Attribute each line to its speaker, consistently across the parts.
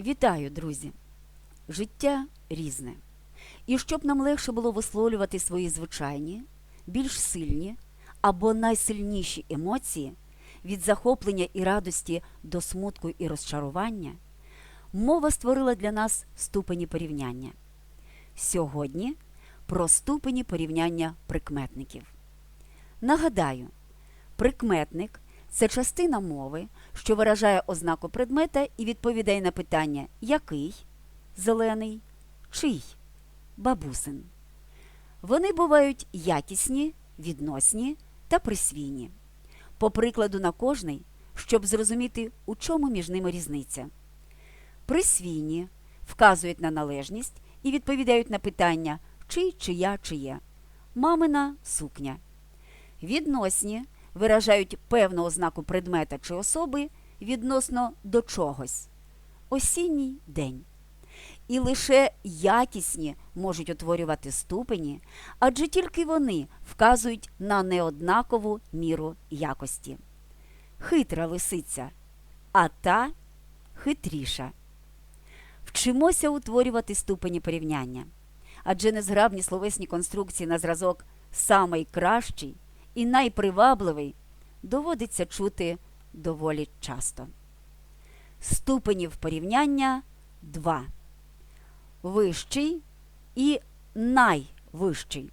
Speaker 1: Вітаю, друзі! Життя різне. І щоб нам легше було висловлювати свої звичайні, більш сильні або найсильніші емоції від захоплення і радості до смутку і розчарування, мова створила для нас ступені порівняння. Сьогодні про ступені порівняння прикметників. Нагадаю, прикметник це частина мови, що виражає ознаку предмета і відповідає на питання який, зелений, чий, бабусин. Вони бувають якісні, відносні та присвійні. По прикладу на кожний, щоб зрозуміти, у чому між ними різниця. Присвійні вказують на належність і відповідають на питання чий, чия, чиє, мамина сукня. Відносні виражають певну ознаку предмета чи особи відносно до чогось. Осінній день. І лише якісні можуть утворювати ступені, адже тільки вони вказують на неоднакову міру якості. Хитра лисиця, а та хитріша. Вчимося утворювати ступені порівняння, адже незграбні словесні конструкції на зразок самий кращий і найпривабливий доводиться чути доволі часто. Ступенів порівняння два. Вищий і найвищий.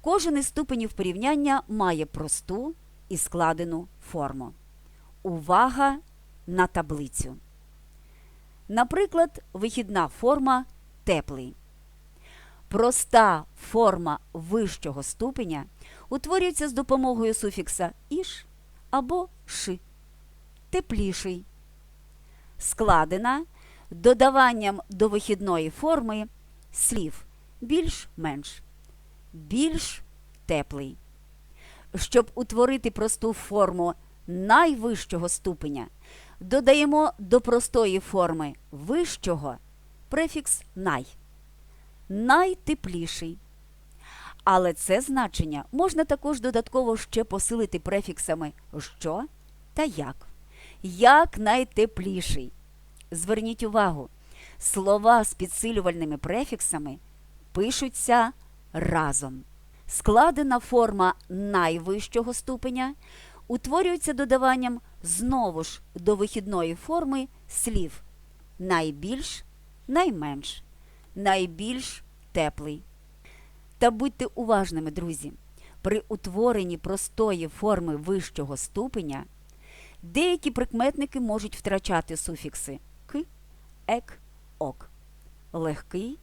Speaker 1: Кожен із ступенів порівняння має просту і складену форму. Увага на таблицю. Наприклад, вихідна форма теплий. Проста форма вищого ступеня утворюється з допомогою суфікса іш або ши. Тепліший. Складена додаванням до вихідної форми слів більш-менш. Більш теплий. Щоб утворити просту форму найвищого ступеня, додаємо до простої форми вищого префікс най. Найтепліший. Але це значення можна також додатково ще посилити префіксами що та як. Як найтепліший. Зверніть увагу, слова з підсилювальними префіксами пишуться разом. Складена форма найвищого ступеня утворюється додаванням знову ж до вихідної форми слів найбільш, найменш, найбільш теплий. Та будьте уважними, друзі, при утворенні простої форми вищого ступеня деякі прикметники можуть втрачати суфікси к, ек, ок. Легкий,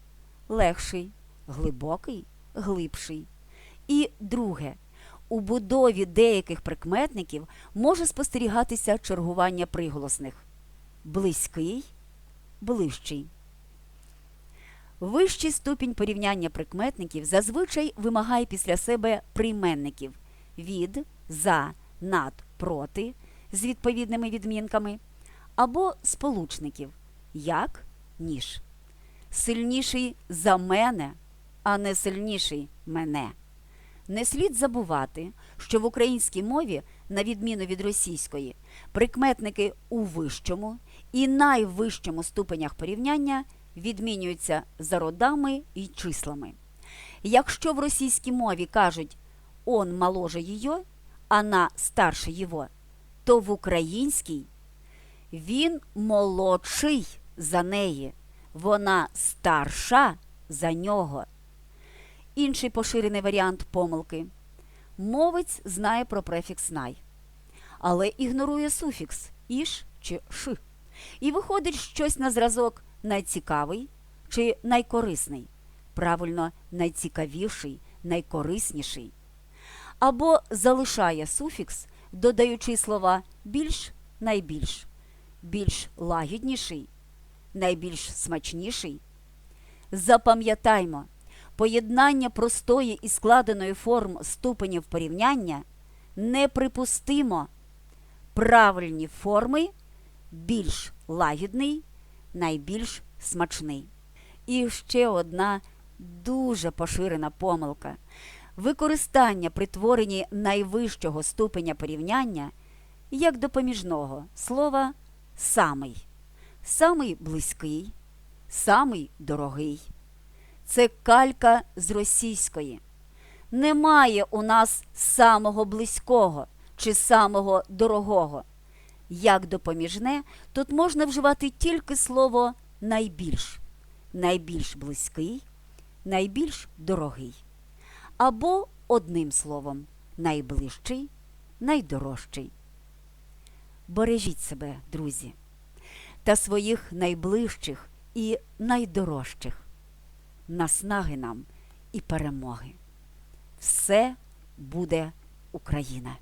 Speaker 1: легший, глибокий, глибший. І друге. У будові деяких прикметників може спостерігатися чергування приголосних близький, ближчий. Вищий ступінь порівняння прикметників зазвичай вимагає після себе прийменників від, за, над, проти з відповідними відмінками або сполучників як, ніж. Сильніший за мене, а не сильніший мене. Не слід забувати, що в українській мові, на відміну від російської, прикметники у вищому і найвищому ступенях порівняння відмінюються за родами і числами. Якщо в російській мові кажуть он моложе її, она старше його, то в українській він молодший за неї, вона старша за нього. Інший поширений варіант помилки. Мовець знає про префікс най, але ігнорує суфікс іш чи ши. І виходить щось на зразок найцікавий чи найкорисний, правильно, найцікавіший, найкорисніший. Або залишає суфікс, додаючи слова більш найбільш, більш лагідніший, найбільш смачніший. Запам'ятаймо, поєднання простої і складеної форм ступенів порівняння неприпустимо. Правильні форми більш лагідний, найбільш смачний. І ще одна дуже поширена помилка. Використання при творенні найвищого ступеня порівняння як допоміжного слова самий. самий близький, самий дорогий. Це калька з російської. Немає у нас самого близького чи самого дорогого. Як допоміжне, тут можна вживати тільки слово найбільш, найбільш близький, найбільш дорогий. Або одним словом найближчий, найдорожчий. Бережіть себе, друзі, та своїх найближчих і найдорожчих, наснаги нам і перемоги. Все буде Україна!